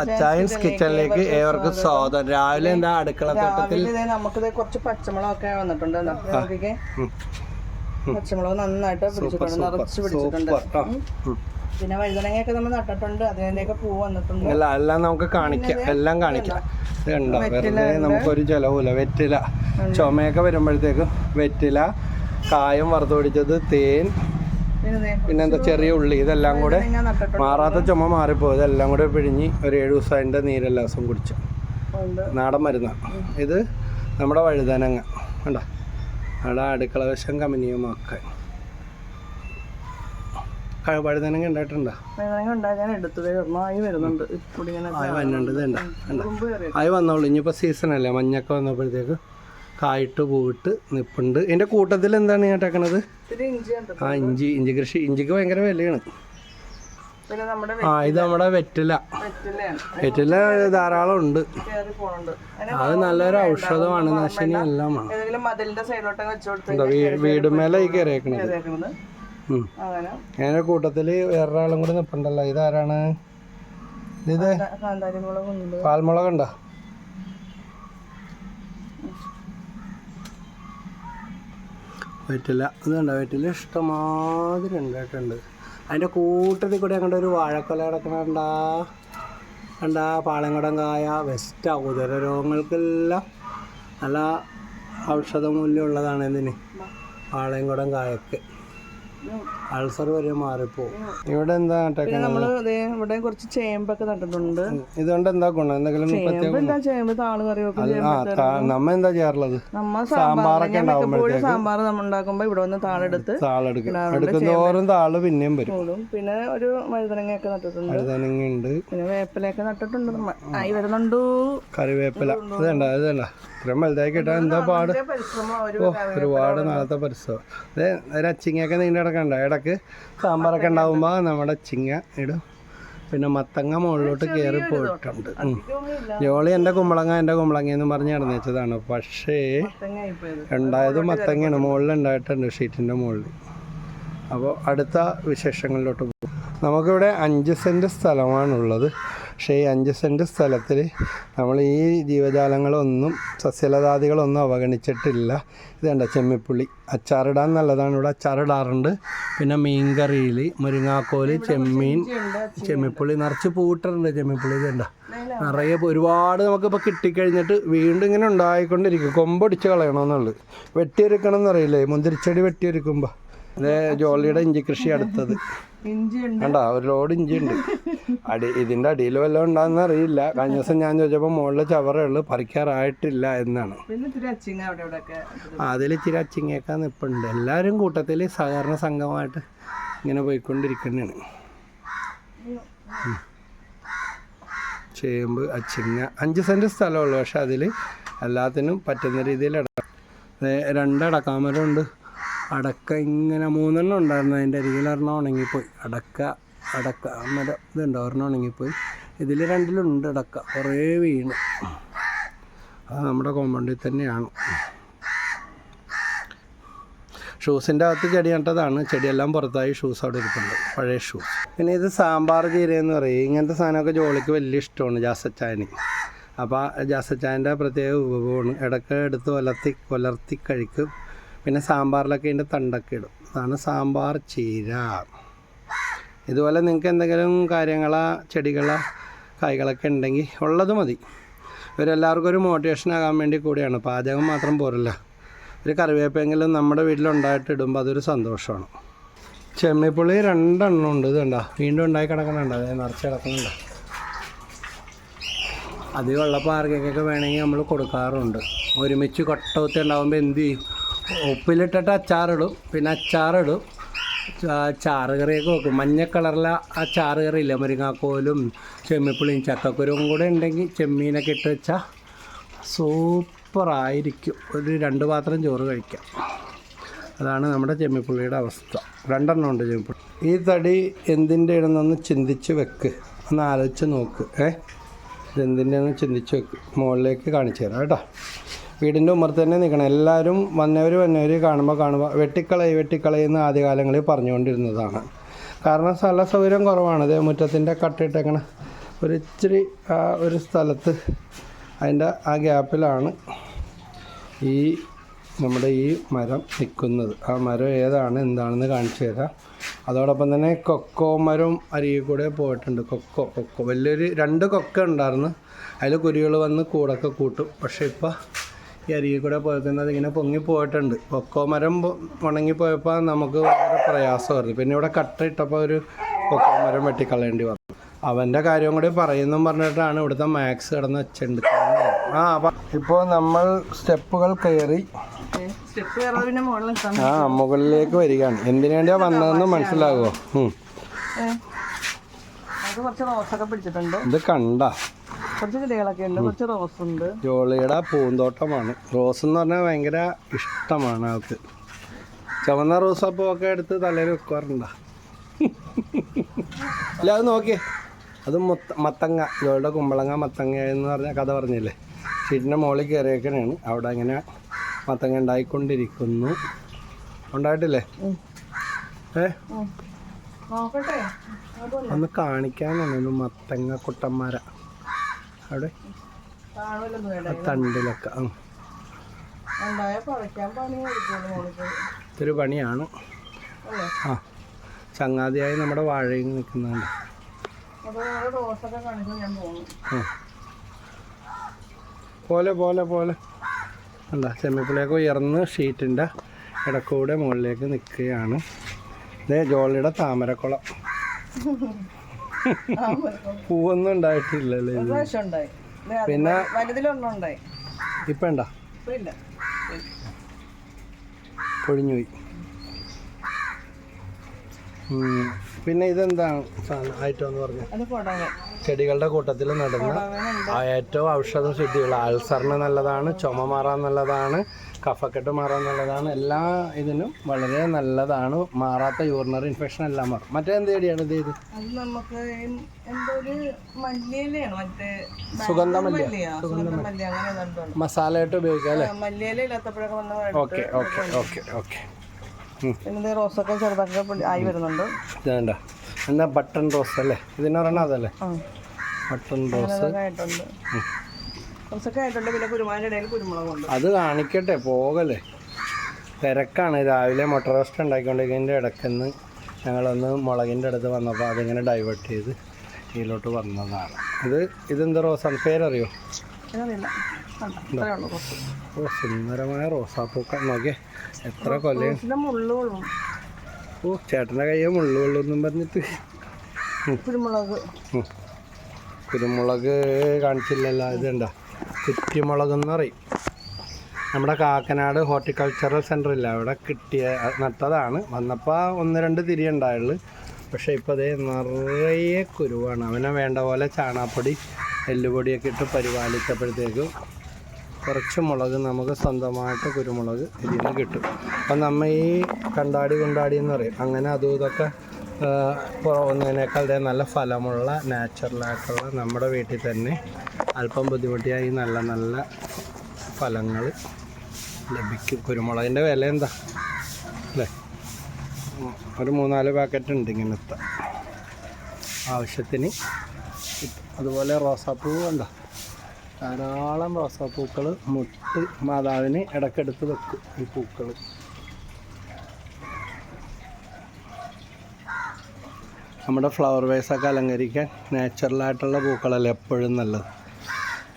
അച്ചായൻസ് കിച്ചണിലേക്ക് ഏവർക്കും സ്വാഗതം. രാവിലെ എന്താ അടുക്കള തോട്ടത്തിൽ? നമുക്കിത് കുറച്ച് പച്ചമുളകൊക്കെ വന്നിട്ടുണ്ട് പച്ചമുളക് നന്നായിട്ട് പിടിച്ചിട്ടുണ്ട് നിറച്ച് പിടിച്ചിട്ടുണ്ട്. പിന്നെ വഴുതനങ്ങയൊക്കെ നമ്മൾ നട്ടിട്ടുണ്ട്. അതിന്റെയൊക്കെ പൂ വന്നിട്ടുണ്ട്. അല്ല എല്ലാം നമുക്ക് കാണിക്കാം. എല്ലാം കാണിക്കാം. കണ്ടോ? വെറുതെ നമുക്കൊരു ചെലവില്ല വെറ്റില. ചുമയൊക്കെ വരുമ്പോഴത്തേക്കും വെറ്റില കായം വറുത്ത് പിടിച്ചത് തേൻ പിന്നെന്താ ചെറിയ ഉള്ളി ഇതെല്ലാം കൂടെ മാറാത്ത ചുമ മാറിപ്പോയി. ഇതെല്ലാം കൂടെ പിഴിഞ്ഞ് ഒരു ഏഴ് ദിവസം അതിന്റെ നീരെല്ലാ ദിവസം കുടിച്ചു. നാടൻ മരുന്ന. ഇത് നമ്മുടെ വഴുതനങ്ങ. കണ്ടോ? അവിടെ അടുക്കള വശം കമനീയമാക്ക വഴുതനങ്ങ ഉണ്ടായിട്ടുണ്ടോ? വഴുതനങ്ങ ഉണ്ടായി ഞാൻ എടുത്തത് ഒന്നായി വരുന്നുണ്ട്. ഇപ്പോൾ ഇങ്ങനെ ആയി ആയി വന്നോളൂ. ഇനിയിപ്പോൾ സീസൺ അല്ലേ? മഞ്ഞൊക്കെ വന്നപ്പോഴത്തേക്ക് കായിട്ട് പോയിട്ട് നിപ്പുണ്ട്. ഇതിന്റെ കൂട്ടത്തിൽ എന്താണ് കേട്ടേക്കണത് ഇഞ്ചി ഉണ്ട്. ആ ഇഞ്ചി. ഇഞ്ചി കൃഷി. ഇഞ്ചിക്ക് ഭയങ്കര വിലയാണ്. ആ ഇത് നമ്മുടെ വെറ്റില. വെറ്റില ധാരാളം ഉണ്ട്. അത് നല്ലൊരു ഔഷധമാണ്. നശിനി എല്ലാം വീടുമേലെ ഈ കയറിയേക്കണത്? കൂട്ടത്തിൽ അങ്ങനെ. കൂട്ടത്തിൽ വേറൊരാളും കൂടി നിൽപ്പുണ്ടല്ലോ ഇതാരാണ്? ഇത് മുളകുണ്ട് പാൽമുളകുണ്ടോ വെറ്റില ഇത് കണ്ടോ? വെറ്റില ഇഷ്ടമാതിരി ഉണ്ടായിട്ടുണ്ട്. അതിന്റെ കൂട്ടത്തിൽ കൂടെ അങ്ങോട്ട് ഒരു വാഴക്കൊല കിടക്കണണ്ടാ കണ്ടാ പാളയങ്കടം കായ വെസ്റ്റ് ഉദര രോഗങ്ങൾക്കെല്ലാം നല്ല ഔഷധ മൂല്യമുള്ളതാണ് ഇതിന് പാളയംകുടം കായക്ക് അൾസർ വരെ മാറിപ്പോവും ഇവിടെ എന്താ ദേ ഇവിടെ കുറച്ച് ചേമ്പൊക്കെ നട്ടിട്ടുണ്ട്. ഇതുകൊണ്ട് എന്താ ഗുണം? എന്തെങ്കിലും ചേമ്പ് താൾ കറി വെക്കും നമ്മ എന്താ ചെയ്യാറുള്ളത്? നമ്മ സാമ്പാറൊക്കെ സാമ്പാർ നമ്മൾ ഉണ്ടാക്കുമ്പോ ഇവിടെ വന്ന് താളെടുത്ത് താളെടുക്കും. എടുക്കുന്നതോറും താൾ പിന്നെയും വരും. പിന്നെ ഒരു വഴുതനങ്ങയൊക്കെ നട്ടിട്ടുണ്ട്. വഴുതനങ്ങ ഉണ്ട് പിന്നെ വേപ്പിലയൊക്കെ നട്ടിട്ടുണ്ട്. നമ്മ. ആയി വരുന്നുണ്ടു. കറിവേപ്പില. ഇത് വേണ്ട ഇത് വേണ്ട ഇത്രയും വലുതായി കിട്ടാൻ എന്താ പാട്? പരിശ്രമം ഓ ഒരുപാട് നാളത്തെ പരിസരം അതെ ഒരു അച്ചിങ്ങയൊക്കെ നീണ്ട കിടക്കണ്ട? ഇടയ്ക്ക് സാമ്പാറൊക്കെ ഉണ്ടാകുമ്പോൾ നമ്മുടെ അച്ചിങ്ങ ഇടും. പിന്നെ മത്തങ്ങ മുകളിലോട്ട് കയറി പോയിട്ടുണ്ട്. ജോളി എന്റെ കുമ്പളങ്ങ എന്റെ കുമ്പളങ്ങ എന്ന് പറഞ്ഞ് നടന്നു പക്ഷേ ഉണ്ടായത് മത്തങ്ങയാണ്. മുകളിൽ ഉണ്ടായിട്ടുണ്ട് ഷീറ്റിന്റെ മുകളിൽ. അപ്പോൾ അടുത്ത വിശേഷങ്ങളിലോട്ട് പോകും. നമുക്കിവിടെ അഞ്ച് സെന്റ് സ്ഥലമാണുള്ളത്. പക്ഷേ ഈ അഞ്ച് സെന്റ് സ്ഥലത്തിൽ നമ്മൾ ഈ ജീവജാലങ്ങളൊന്നും സസ്യലതാദികളൊന്നും അവഗണിച്ചിട്ടില്ല. ഇത് കണ്ട? ചെമ്മിപ്പുള്ളി. അച്ചാറിടാൻ നല്ലതാണ്. ഇവിടെ അച്ചാറിടാറുണ്ട്. പിന്നെ മീൻകറിയിൽ മുരിങ്ങാക്കോൽ ചെമ്മീൻ ചെമ്മിപ്പുള്ളി. നിറച്ച് പൂട്ടിട്ടുണ്ട് ചെമ്മിപ്പുള്ളി. ഇതുണ്ട നിറയെ ഒരുപാട് നമുക്കിപ്പോൾ കിട്ടിക്കഴിഞ്ഞിട്ട് വീണ്ടും ഇങ്ങനെ ഉണ്ടായിക്കൊണ്ടിരിക്കും. കൊമ്പൊടിച്ച് കളയണമെന്നുള്ളത് വെട്ടിയെടുക്കണം എന്നറിയില്ലേ മുന്തിരിച്ചെടി വെട്ടിയെടുക്കുമ്പോൾ ജോളിയുടെ ഇഞ്ചി കൃഷി അടുത്തത്. വേണ്ട ഒരു ലോഡ് ഇഞ്ചി ഉണ്ട് അടി ഇതിന്റെ അടിയിൽ വല്ലതും ഉണ്ടാകുന്ന അറിയില്ല. കഴിഞ്ഞ ദിവസം ഞാൻ ചോദിച്ചപ്പോൾ മുകളിലെ ചവറുള്ളു പറിക്കാറായിട്ടില്ല എന്നാണ്. അതിൽ ഇച്ചിരി അച്ചിങ്ങയൊക്കെ നിൽപ്പുണ്ട് എല്ലാവരും കൂട്ടത്തിൽ സഹകരണ സംഘമായിട്ട് ഇങ്ങനെ പോയിക്കൊണ്ടിരിക്കുന്നതാണ്. ചേമ്പ് അച്ചിങ്ങ അഞ്ച് സെന്റ് സ്ഥലമുള്ളൂ പക്ഷെ അതിൽ എല്ലാത്തിനും പറ്റുന്ന രീതിയിൽ ഇട ദേ രണ്ട് അടക്കാമരമുണ്ട് അടക്ക ഇങ്ങനെ മൂന്നെണ്ണം ഉണ്ടായിരുന്നു. അതിന്റെ അരികിൽ ഒരെണ്ണം ഉണങ്ങിപ്പോയി. അടക്ക അടക്ക മരം ഇതുണ്ട്. ഒരെണ്ണം ഉണങ്ങിപ്പോയി. ഇതിൽ രണ്ടിലുണ്ട് അടക്ക. കുറേ വീണ്. അത് നമ്മുടെ കോമ്പൗണ്ടിൽ തന്നെയാണ്. ഷൂസിന്റെ അകത്ത് ചെടി നട്ടതാണ്. ചെടിയെല്ലാം പുറത്തായി ഷൂസ് അവിടെ ഇരിപ്പുണ്ട്. പഴയ ഷൂസ്. പിന്നെ ഇത് സാമ്പാർ ചീര എന്ന് പറയും. ഇങ്ങനത്തെ സാധനമൊക്കെ ജോളിക്ക് വലിയ ഇഷ്ടമാണ് ജാസച്ചായന്. അപ്പോൾ ജാസച്ചായന്റെ പ്രത്യേക വിഭവമാണ് ഇടയ്ക്ക് എടുത്ത് വലർത്തി കൊലർത്തി കഴിക്കും. പിന്നെ സാമ്പാറിലൊക്കെ ഇതിന്റെ തണ്ടൊക്കെ ഇടും. അതാണ് സാമ്പാർ ചീര. ഇതുപോലെ നിങ്ങൾക്ക് എന്തെങ്കിലും കാര്യങ്ങളോ ചെടികളോ കായ്കളൊക്കെ ഉണ്ടെങ്കിൽ ഉള്ളത് മതി. ഇവരെല്ലാവർക്കും ഒരു മോട്ടിവേഷൻ ആകാൻ വേണ്ടി കൂടിയാണ്. പാചകം മാത്രം പോരല്ല. ഒരു കറിവേപ്പെങ്കിലും നമ്മുടെ വീട്ടിലുണ്ടായിട്ട് ഇടുമ്പോൾ അതൊരു സന്തോഷമാണ്. ചെമ്മിപ്പുള്ളി രണ്ടെണ്ണം ഉണ്ട് ഇത് കണ്ടോ വീണ്ടും ഉണ്ടായി കിടക്കണുണ്ട് അതായത് നിറച്ച് കിടക്കുന്നുണ്ട്? അധികം ഉള്ളപ്പോൾ ആർക്കൊക്കെ വേണമെങ്കിൽ നമ്മൾ കൊടുക്കാറുണ്ട്. ഒരുമിച്ച് കൊട്ടവത്തി ഉണ്ടാകുമ്പോൾ എന്ത് ചെയ്യും? ഉപ്പിലിട്ടിട്ട് അച്ചാറിടും. പിന്നെ അച്ചാറിടും. ചാറ് കറിയൊക്കെ വെക്കും. മഞ്ഞ കളറിലെ ആ ചാറ് ഇല്ല? മുരിങ്ങാക്കോലും ചെമ്മിപ്പുളിയും ചക്കക്കുരുവും കൂടെ ഉണ്ടെങ്കിൽ ചെമ്മീനൊക്കെ ഇട്ട് വെച്ചാൽ സൂപ്പറായിരിക്കും. ഒരു രണ്ട് പാത്രം ചോറ് കഴിക്കാം. അതാണ് നമ്മുടെ ചെമ്മിപ്പുള്ളിയുടെ അവസ്ഥ. രണ്ടെണ്ണം ഉണ്ട് ചെമ്മിപ്പുള്ളി ഈ തടി എന്തിന്റെ ഇടുന്നൊന്ന് ചിന്തിച്ച് വെക്ക്. ഒന്ന് ആലോചിച്ച് നോക്ക്. ഏ? ഇതെന്തിന്റെ ഒന്ന് ചിന്തിച്ച് വെക്ക്. മുകളിലേക്ക് കാണിച്ചു തരാം കേട്ടോ. വീടിന്റെ ഉമ്മർത്ത് തന്നെ നിൽക്കണം എല്ലാവരും വന്നവർ വന്നവർ കാണുമ്പോൾ കാണുമ്പോൾ വെട്ടിക്കളയി വെട്ടിക്കളയെന്ന് ആദ്യകാലങ്ങളിൽ പറഞ്ഞുകൊണ്ടിരുന്നതാണ്. കാരണം സ്ഥല സൗകര്യം കുറവാണ്. ഇതേ മുറ്റത്തിന്റെ കട്ടിട്ടേക്കണ. ഒരു ഇച്ചിരി ആ ഒരു സ്ഥലത്ത് അതിന്റെ ആ ഗ്യാപ്പിലാണ് ഈ നമ്മുടെ ഈ മരം നിൽക്കുന്നത് ആ മരം ഏതാണ് എന്താണെന്ന് കാണിച്ചു തരാം. അതോടൊപ്പം തന്നെ കൊക്കോ മരം അരികിൽ കൂടെ പോയിട്ടുണ്ട്. കൊക്കോ കൊക്കോ. വലിയൊരു രണ്ട് കൊക്ക ഉണ്ടായിരുന്നു. അതിൽ കുരുകൾ വന്ന് കൂടൊക്കെ കൂട്ടും. പക്ഷേ ഇപ്പോൾ ഈ അരികിൽ കൂടെ പോയിക്കുന്നത് ഇങ്ങനെ പൊങ്ങി പോയിട്ടുണ്ട് കൊക്കോ മരം ഉണങ്ങിപ്പോയപ്പോൾ നമുക്ക് വളരെ പ്രയാസമായിരുന്നു. പിന്നെ ഇവിടെ കട്ട ഇട്ടപ്പോൾ ഒരു കൊക്കോ മരം വെട്ടിക്കളയേണ്ടി വന്നു. അവന്റെ കാര്യം കൂടി പറയുന്നു പറഞ്ഞിട്ടാണ് ഇവിടുത്തെ മാക്സ് കിടന്ന് വെച്ചിട്ടുണ്ട് ആ ഇപ്പോൾ നമ്മൾ സ്റ്റെപ്പുകൾ കയറി ആ മുകളിലേക്ക് വരികയാണ്. എന്തിനു വേണ്ടിയാ വന്നതെന്ന് മനസ്സിലാകുമോ ഇത് കണ്ട. കുറച്ച് ചെടികളൊക്കെ ഉണ്ട് കുറച്ച് റോസ് ഉണ്ട്. ജോളിയുടെ പൂന്തോട്ടമാണ്. റോസ് എന്ന് പറഞ്ഞാൽ ഭയങ്കര ഇഷ്ടമാണ് അവൾക്ക് ചുവന്ന റോസാപ്പൂവൊക്കെ എടുത്ത് തലയിൽ വെക്കാറുണ്ട? അല്ല അത് നോക്കിയേ. അത് മുത്ത മത്തങ്ങ ജോളിയുടെ കുമ്പളങ്ങ മത്തങ്ങ എന്ന് പറഞ്ഞ കഥ പറഞ്ഞില്ലേ? ഷീറ്റിന്റെ മുകളിൽ കയറിയേക്കണേണ്. അവിടെ അങ്ങനെ മത്തങ്ങ ഉണ്ടായിക്കൊണ്ടിരിക്കുന്നു. ഉണ്ടായിട്ടില്ലേ? ഏ? ഒന്ന് കാണിക്കാനാണ് മത്തങ്ങ കുട്ടന്മാര. അവിടെ? ആ തണ്ടിലൊക്കെ. ആ. ഇതൊരു പണിയാണ്. ആ. ചങ്ങാതിയായി നമ്മുടെ വാഴയിൽ നിൽക്കുന്നുണ്ട്. പോലെ പോലെ പോലെ. അല്ല ചെമ്മിപ്പിളിയൊക്കെ ഉയർന്ന് ഷീറ്റിന്റെ ഇടക്കൂടെ മുകളിലേക്ക് നിൽക്കുകയാണ്. ഇതേ ജോളിയുടെ താമരക്കുളം. പൂവൊന്നും ഉണ്ടായിട്ടില്ലല്ലോ പിന്നെ വലുതിലൊന്നും ഉണ്ടായി. ഇപ്പം ഇല്ല പൊഴിഞ്ഞുപോയി. പിന്നെ ഇതെന്താണ് സാധനം? ഐറ്റം എന്ന് പറഞ്ഞത് ചെടികളുടെ കൂട്ടത്തിൽ നടുന്ന ഏറ്റവും ഔഷധ ശുദ്ധിയുള്ള അൾസറിന് നല്ലതാണ് ചുമ മാറാൻ നല്ലതാണ് കഫക്കെട്ട് മാറാന്നുള്ളതാണ് എല്ലാ ഇതിനും വളരെ നല്ലതാണ്. മാറാത്ത യൂറിനറി ഇൻഫെക്ഷൻ എല്ലാം മാറും. മറ്റേ എന്ത് ചെടിയാണ് ഇത് അത് നമുക്ക് എന്തോ ഒരു മല്ലിയിലയാണ് മറ്റേ അങ്ങനെ മസാലയായിട്ട് ഉപയോഗിക്കാം അല്ലേ? മല്ലിയില ഇല്ലാത്തപ്പോഴൊക്കെ വന്ന ഓക്കെ ഓക്കെ ഓക്കെ ഓക്കെ. പിന്നെ റോസൊക്കെ ചെറുതൊക്കെ ആയി വരുന്നുണ്ട്. ഇതേണ്ട. എന്താ ബട്ടൺ റോസ് അല്ലേ? ഇതിനൊരെണ്ണം അതല്ലേ? Button rose. ആയിട്ടുണ്ട്. കുറച്ചൊക്കെ ആയിട്ടുണ്ട്. പിന്നെ കുരുമുളകിന്റെ ഇടയിൽ കുരുമുളകുണ്ട്. അത് കാണിക്കട്ടെ പോകല്ലേ. തിരക്കാണ്. രാവിലെ മുട്ട റോസ്റ്റ് ഉണ്ടാക്കിക്കൊണ്ടിരിക്കുന്നതിന്റെ ഇടയ്ക്കുന്ന് ഞങ്ങളൊന്ന് മുളകിന്റെ അടുത്ത് വന്നപ്പോൾ അതിങ്ങനെ ഡൈവേർട്ട് ചെയ്ത് ഇതിലോട്ട് വന്നതാണ്. ഇത് ഇതെന്താ റോസാണ് പേരറിയോ? ഓ സുന്ദരമായ റോസാപ്പൂക്കൾ. നോക്കിയേ എത്ര കൊല്ലം ഓ ചേട്ടന്റെ കയ്യെ മുള്ളു കൊള്ളൊന്നും പറഞ്ഞിട്ട്. കുരുമുളക്. കുരുമുളക് കാണിച്ചില്ലല്ലോ ഇതുണ്ട? കുറ്റിമുളക് എന്ന് പറയും നമ്മുടെ കാക്കനാട് ഹോർട്ടിക്കൾച്ചറൽ സെന്റർ ഇല്ല അവിടെ കിട്ടിയ നട്ടതാണ്. വന്നപ്പോൾ ഒന്ന് രണ്ട് തിരി ഉണ്ടായുള്ളു. പക്ഷേ ഇപ്പോൾ അതേ നിറയെ കുരുവാണ്. അവനെ വേണ്ട പോലെ ചാണാപ്പൊടി എല്ലുപൊടിയൊക്കെ ഇട്ട് പരിപാലിച്ചപ്പോഴത്തേക്കും കുറച്ച് മുളക് നമുക്ക് സ്വന്തമായിട്ട് കുരുമുളക് ഇതിൽ നിന്ന് കിട്ടും. അപ്പം നമ്മൾ ഈ കണ്ടാടി കൊണ്ടാടി എന്ന് പറയും അങ്ങനെ അതും ഇതൊക്കെ പോകുന്നതിനേക്കാൾ ദേ നല്ല ഫലമുള്ള നാച്ചുറലായിട്ടുള്ള നമ്മുടെ വീട്ടിൽ തന്നെ അല്പം ബുദ്ധിമുട്ടിയായി നല്ല നല്ല ഫലങ്ങൾ ലഭിക്കും. കുരുമുളകിന്റെ വില എന്താ? അല്ലേ ഒരു മൂന്നാൽ പാക്കറ്റ് ഉണ്ട് ഇങ്ങനത്തെ. ആവശ്യത്തിന് അതുപോലെ റോസാപ്പൂ കണ്ടോ? ധാരാളം റോസാപ്പൂക്കൾ മുട്ട് മാതാവിന് ഇടയ്ക്കെടുത്ത് വെക്കും ഈ പൂക്കൾ നമ്മുടെ ഫ്ലവർ വേസൊക്കെ അലങ്കരിക്കാൻ നാച്ചുറലായിട്ടുള്ള പൂക്കളല്ലേ എപ്പോഴും നല്ലത്.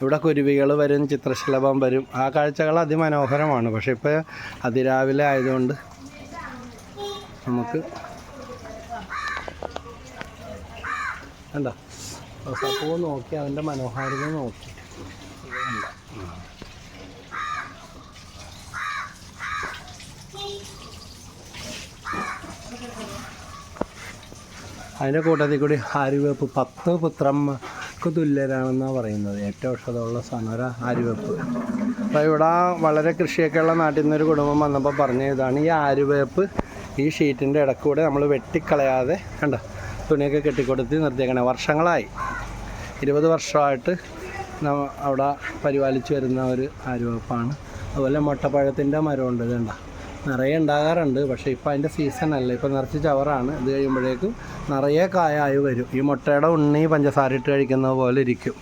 ഇവിടെ കുരുവികൾ വരും ചിത്രശലഭം വരും. ആ കാഴ്ചകൾ അതിമനോഹരമാണ്. പക്ഷെ ഇപ്പോൾ അതിരാവിലെ ആയതുകൊണ്ട് നമുക്ക് എന്താ റോസാപ്പൂ നോക്കി അതിന്റെ മനോഹാരിത നോക്കി. അതിന്റെ കൂട്ടത്തിൽ കൂടി ആര്യവേപ്പ് പത്ത് പുത്രന്മാർക്ക് തുല്യരാണെന്നാണ് പറയുന്നത്. ഏറ്റവും ഔഷധമുള്ള സനര ആര്യവേപ്പ്. അപ്പോൾ ഇവിടെ വളരെ കൃഷിയൊക്കെയുള്ള നാട്ടിൽ നിന്നൊരു കുടുംബം വന്നപ്പോൾ പറഞ്ഞ ഇതാണ് ഈ ആര്യവേപ്പ് ഈ ഷീറ്റിന്റെ ഇടക്കൂടെ നമ്മൾ വെട്ടിക്കളയാതെ കണ്ട തുണിയൊക്കെ കെട്ടിക്കൊടുത്ത് നിർത്തിയേക്കണേ. വർഷങ്ങളായി. ഇരുപത് വർഷമായിട്ട് അവിടെ പരിപാലിച്ച് വരുന്ന ഒരു ആര്യവേപ്പാണ്. അതുപോലെ മുട്ടപ്പഴത്തിന്റെ മരമുണ്ട് ഇതുണ്ട നിറയെ ഉണ്ടാകാറുണ്ട്. പക്ഷേ ഇപ്പോൾ അതിന്റെ സീസൺ അല്ല. ഇപ്പോൾ നിറച്ച് ചവറാണ്. ഇത് കഴിയുമ്പോഴേക്കും നിറയെ കായായി വരും. ഈ മുട്ടയുടെ ഉണ്ണി പഞ്ചസാര ഇട്ട് കഴിക്കുന്ന പോലെ ഇരിക്കും.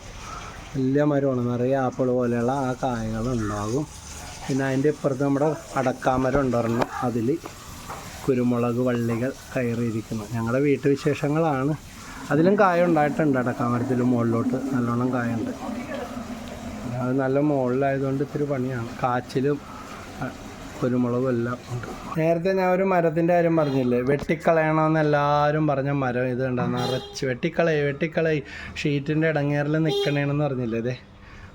വലിയ മരമാണ്. നിറയെ ആപ്പിൾ പോലെയുള്ള ആ കായകൾ ഉണ്ടാകും. പിന്നെ അതിന്റെ ഇപ്പുറത്ത് നമ്മുടെ അടക്കാമരം ഉണ്ടൊരെണ്ണം അതിൽ കുരുമുളക് വള്ളികൾ കയറിയിരിക്കുന്നു. ഞങ്ങളുടെ വീട്ടുവിശേഷങ്ങളാണ് അതിലും കായ ഉണ്ടായിട്ടുണ്ട്. അടക്കാമരത്തിൽ മുകളിലോട്ട് നല്ലോണം കായുണ്ട്. അത് നല്ല മുകളിലായതുകൊണ്ട് ഇത്തിരി പണിയാണ്. കാച്ചിലും കുരുമുളകും എല്ലാം ഉണ്ട്. നേരത്തെ ഞാൻ ഒരു മരത്തിന്റെ കാര്യം പറഞ്ഞില്ലേ? വെട്ടിക്കളയണമെന്ന് എല്ലാവരും പറഞ്ഞ മരം ഇത് കണ്ട നിറച്ച് വെട്ടിക്കളയി വെട്ടിക്കളയി. ഷീറ്റിന്റെ ഇടങ്ങേറിൽ നിൽക്കണേണെന്ന് പറഞ്ഞില്ലേ ഇതേ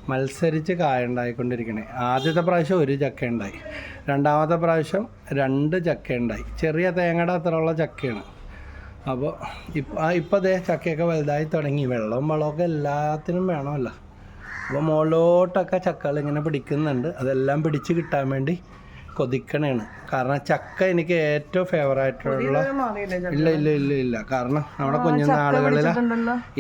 മത്സരിച്ച് കായ ഉണ്ടായിക്കൊണ്ടിരിക്കണേ. ആദ്യത്തെ പ്രാവശ്യം ഒരു ചക്ക ഉണ്ടായി. രണ്ടാമത്തെ പ്രാവശ്യം രണ്ട് ചക്ക ഉണ്ടായി. ചെറിയ തേങ്ങയുടെ അത്രയുള്ള ചക്കയാണ്. അപ്പോൾ ഇപ്പം ഇപ്പം അതേ ചക്കയൊക്കെ വലുതായി തുടങ്ങി. വെള്ളവും വളമൊക്കെ എല്ലാത്തിനും വേണമല്ലോ. അപ്പോൾ മുകളിലോട്ടൊക്കെ ചക്കകൾ ഇങ്ങനെ പിടിക്കുന്നുണ്ട്. അതെല്ലാം പിടിച്ച് കിട്ടാൻ വേണ്ടി കൊതിക്കണേണ്. കാരണം ചക്ക എനിക്ക് ഏറ്റവും ഫേവറായിട്ടുള്ള ഇല്ല ഇല്ല ഇല്ല ഇല്ല. കാരണം നമ്മുടെ കുഞ്ഞുനാളുകളിൽ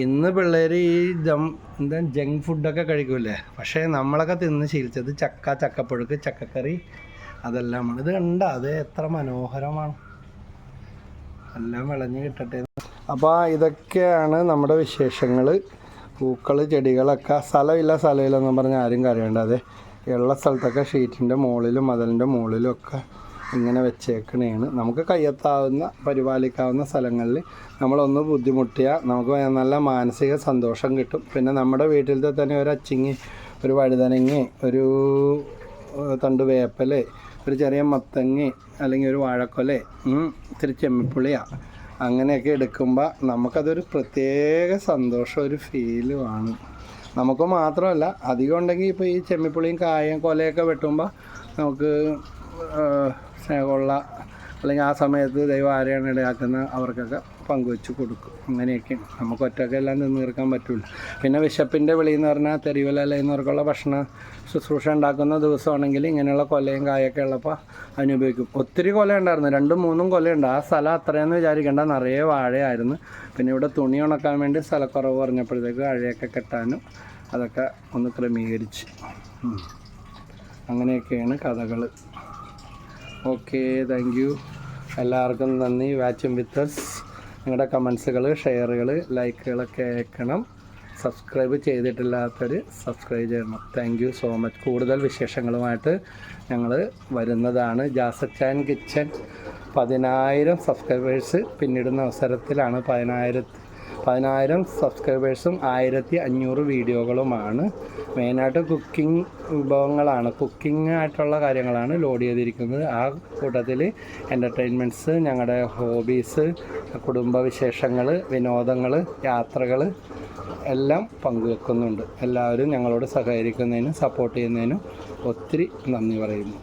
ഇന്ന് പിള്ളേർ ഈ ജം എന്താ ജങ്ക് ഫുഡൊക്കെ കഴിക്കൂലേ പക്ഷേ നമ്മളൊക്കെ തിന്ന് ശീലിച്ചത് ചക്ക ചക്കപ്പുഴുക്ക് ചക്കക്കറി അതെല്ലാമാണ്. ഇത് കണ്ട അത് എത്ര മനോഹരമാണ്. എല്ലാം വിളഞ്ഞു കിട്ടട്ടെ. അപ്പോൾ ഇതൊക്കെയാണ് നമ്മുടെ വിശേഷങ്ങൾ പൂക്കൾ ചെടികളൊക്കെ സ്ഥലമില്ല സ്ഥലമില്ല എന്ന് പറഞ്ഞ് ആരും കരയേണ്ട അതെ ഉള്ള സ്ഥലത്തൊക്കെ ഷീറ്റിന്റെ മുകളിലും മതിലിന്റെ മുകളിലും ഒക്കെ ഇങ്ങനെ വെച്ചേക്കണേണ്. നമുക്ക് കയ്യെത്താവുന്ന പരിപാലിക്കാവുന്ന സ്ഥലങ്ങളിൽ നമ്മളൊന്ന് ബുദ്ധിമുട്ടിയാൽ നമുക്ക് നല്ല മാനസിക സന്തോഷം കിട്ടും. പിന്നെ നമ്മുടെ വീട്ടിലത്തെ തന്നെ ഒരു അച്ചിങ്ങി ഒരു വഴുതനങ്ങി ഒരു തണ്ട് വേപ്പൽ ഒരു ചെറിയ മത്തങ്ങി അല്ലെങ്കിൽ ഒരു വാഴക്കൊല ഇത്തിരി ചെമ്മിപ്പുളിയ അങ്ങനെയൊക്കെ എടുക്കുമ്പോൾ നമുക്കതൊരു പ്രത്യേക സന്തോഷം ഒരു ഫീലുമാണ് നമുക്ക് മാത്രമല്ല അധികം ഉണ്ടെങ്കിൽ ഇപ്പോൾ ഈ ചെമ്മിപ്പുളിയും കായം കൊലയൊക്കെ വെട്ടുമ്പോൾ നമുക്ക് സ്നേഹമുള്ള അല്ലെങ്കിൽ ആ സമയത്ത് ദൈവം ആരെയാണ് ഇടയാക്കുന്ന അവർക്കൊക്കെ പങ്കുവെച്ച് കൊടുക്കും. അങ്ങനെയൊക്കെ നമുക്ക് ഒറ്റയ്ക്ക് എല്ലാം നിന്ന് തീർക്കാൻ പറ്റില്ല പിന്നെ വിശപ്പിന്റെ വെളി എന്ന് പറഞ്ഞാൽ തെരുവില എന്നവർക്കുള്ള ഭക്ഷണ ശുശ്രൂഷ ഉണ്ടാക്കുന്ന ദിവസമാണെങ്കിൽ ഇങ്ങനെയുള്ള കൊലയും കായൊക്കെ ഉള്ളപ്പോൾ അതിനുപയോഗിക്കും. ഒത്തിരി കൊല ഉണ്ടായിരുന്നു. രണ്ടും മൂന്നും കൊലയുണ്ട് ആ സ്ഥലം അത്രയെന്ന് വിചാരിക്കേണ്ട. നിറയെ വാഴയായിരുന്നു. പിന്നെ ഇവിടെ തുണി ഉണക്കാൻ വേണ്ടി സ്ഥലക്കുറവ് പറഞ്ഞപ്പോഴത്തേക്ക് വാഴയൊക്കെ കെട്ടാനും അതൊക്കെ ഒന്ന് ക്രമീകരിച്ച്. അങ്ങനെയൊക്കെയാണ് കഥകൾ ഓക്കെ താങ്ക് യു എല്ലാവർക്കും നന്ദി. വാച്ചും വിത്തസ് നിങ്ങളുടെ കമൻസുകൾ ഷെയറുകൾ ലൈക്കുകളൊക്കെ അയക്കണം. സബ്സ്ക്രൈബ് ചെയ്തിട്ടില്ലാത്തവർ സബ്സ്ക്രൈബ് ചെയ്യണം. താങ്ക് യു സോ മച്ച് കൂടുതൽ വിശേഷങ്ങളുമായിട്ട് ഞങ്ങൾ വരുന്നതാണ്. ജാസച്ചാൻ കിച്ചൻ. പതിനായിരം സബ്സ്ക്രൈബേഴ്സ് പിന്നിടുന്ന അവസരത്തിലാണ് പതിനായിരത്തി പതിനായിരം സബ്സ്ക്രൈബേഴ്സും ആയിരത്തി അഞ്ഞൂറ് വീഡിയോകളുമാണ്. മെയിനായിട്ട് കുക്കിംഗ് വിഭവങ്ങളാണ്. കുക്കിംഗ് ആയിട്ടുള്ള കാര്യങ്ങളാണ് ലോഡ് ചെയ്തിരിക്കുന്നത്. ആ കൂട്ടത്തിൽ എന്റർടൈൻമെന്റ്സ് ഞങ്ങളുടെ ഹോബീസ് കുടുംബവിശേഷങ്ങൾ വിനോദങ്ങൾ യാത്രകൾ എല്ലാം പങ്കുവെക്കുന്നുണ്ട്. എല്ലാവരും ഞങ്ങളോട് സഹകരിക്കുന്നതിനും സപ്പോർട്ട് ചെയ്യുന്നതിനും ഒത്തിരി നന്ദി പറയുന്നു.